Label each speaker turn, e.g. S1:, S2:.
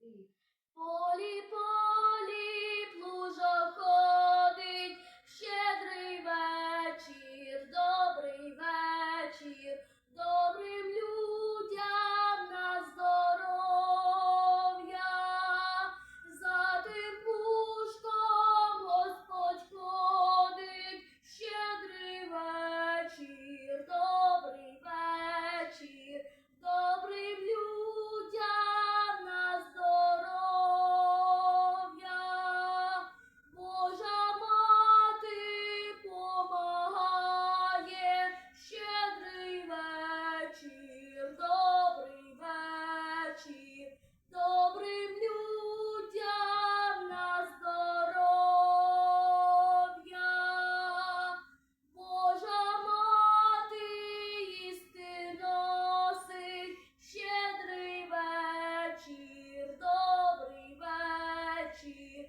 S1: Holy, holy. добрим людям на здоров'я, вечір, добрий вечір.